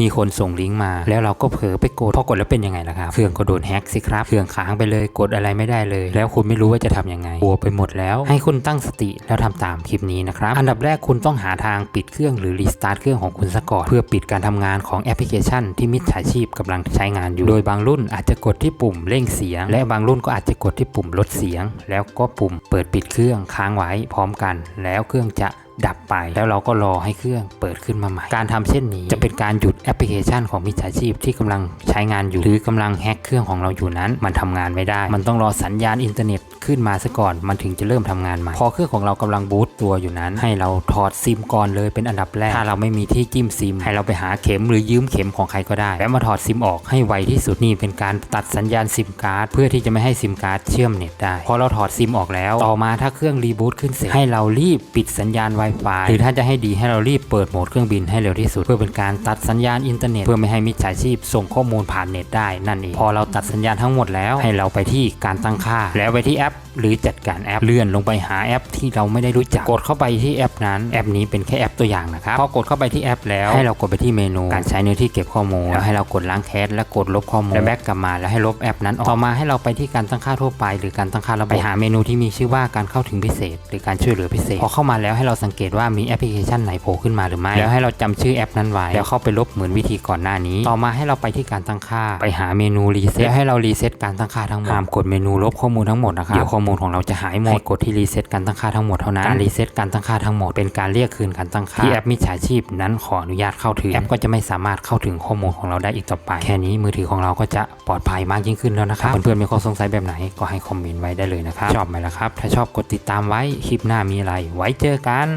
มีคนส่งลิงก์มา แล้วเราก็เผลอไปกดพอกดแล้วเป็นยังไงล่ะครับเครื่องก็โดนแฮ็กสิครับเครื่องค้างไปเลยกดอะไรไม่ได้เลย แล้วคุณไม่รู้ว่าจะทำยังไงกลัวไปหมดแล้ว ให้คุณตั้งสติแล้วทำตามคลิปนี้นะครับอันดับแรกคุณต้องหาทางปิดเครื่องหรือรีสตาร์ทเครื่องของคุณซะก่อนเพื่อปิดการทำงานของแอปพลิเคชัน ที่มิจฉาชีพกำลังใช้งานอยู่ โดยบางรุ่นอาจจะกดที่ปุ่มเร่งเสียง และบางรุ่นก็อาจจะกดที่ปุ่มลดเสียง แล้วก็ปุ่มเปิดปิดเครื่องค้างไว้พร้อมกัน แล้วเครื่องจะ ดับไป แล้วเราก็รอให้เครื่องเปิดขึ้นมาใหม่ การทำเช่นนี้จะเป็นการหยุดแอปพลิเคชันของมิจฉาชีพที่กำลังใช้งานอยู่ หรือกำลังแฮ็กเครื่องของเราอยู่นั้น มันทำงานไม่ได้ มันต้องรอสัญญาณอินเทอร์เน็ตขึ้นมาซะก่อน มันถึงจะเริ่มทำงานใหม่ พอเครื่องของเรากำลังบูตตัวอยู่นั้น ให้เราถอดซิมก่อนเลยเป็นอันดับแรก ถ้าเราไม่มีที่จิ้มซิม ให้เราไปหาเข็มหรือยืมเข็มของใครก็ได้ แล้วมาถอดซิมออกให้ไวที่สุดนี่เป็นการตัดสัญญาณซิมการ์ดเพื่อที่จะไม่ให้ซิมการ์ดเชื่อมเน็ตได้ พอเราถอดซิมออกแล้ว ต่อมาถ้าเครื่องรีบูตขึ้นเสร็จให้เรารีบปิดสัญญาณ Wi-Fi หรือถ้าจะให้ดีให้เรารีบเปิดโหมดเครื่องบินให้เร็วที่สุด เพื่อเป็นการตัดสัญญาณอินเทอร์เน็ตเพื่อไม่ให้มิจฉาชีพส่งข้อมูลผ่านเน็ตได้นั่นเองพอเราตัดสัญญาณทั้งหมดแล้วให้เราไปที่การตั้งค่า แล้วไปที่แอป หรือจัดการแอปเลื่อนลงไปหาแอปที่เราไม่ได้รู้จักกดเข้าไปที่แอปนั้นแอปนี้เป็นแค่แอปตัวอย่างนะครับพอกดเข้าไปที่แอปแล้วให้เรากดไปที่เมนู การใช้เนื้อที่เก็บข้อมูลแล้วให้เรากดล้างแคชและกดลบข้อมูลแล้วแบ็กกลับมาแล้วให้ลบแอปนั้นออกต่อมาให้เราไปที่การตั้งค่าทั่วไป หรือการตั้งค่าระบบไปหาเมนูที่มีชื่อว่าการเข้าถึงพิเศษ หรือการช่วยเหลือพิเศษพอเข้ามาแล้วให้เราสังเกตว่ามีแอปพลิเคชันไหนโผล่ขึ้นมาหรือไม่แล้วให้เราจำชื่อแอปนั้นไว้แล้วเข้าไปลบเหมือนวิธีก่อนหน้านี้ ต่อมาให้เราไปที่การตั้งค่าไปหาเมนูรีเซ็ตแล้วให้เรารีเซ็ตการตั้งค่าทั้งหมดห้ามกดเมนูลบข้อมูลทั้งหมดนะครับเดี๋ยวข้อมูลของเราจะหายหมดให้กดที่รีเซ็ตการตั้งค่าทั้งหมดเท่านั้นการรีเซ็ตการตั้งค่าทั้งหมดเป็นการเรียกคืนการตั้งค่าที่แอปมิจฉาชีพนั้นขออนุญาตเข้าถึงแอปก็จะไม่สามารถเข้าถึงข้อมูลของเราได้อีกต่อไป แค่นี้มือถือของเราก็จะปลอดภัยมากยิ่งขึ้นแล้วนะครับเพื่อนๆมีข้อสงสัยแบบไหนก็ให้คอมเมนต์ไว้ได้เลยนะครับชอบไหมล่ะครับ ถ้าชอบกดติดตามไว้คลิปหน้ามีอะไร ไว้เจอกัน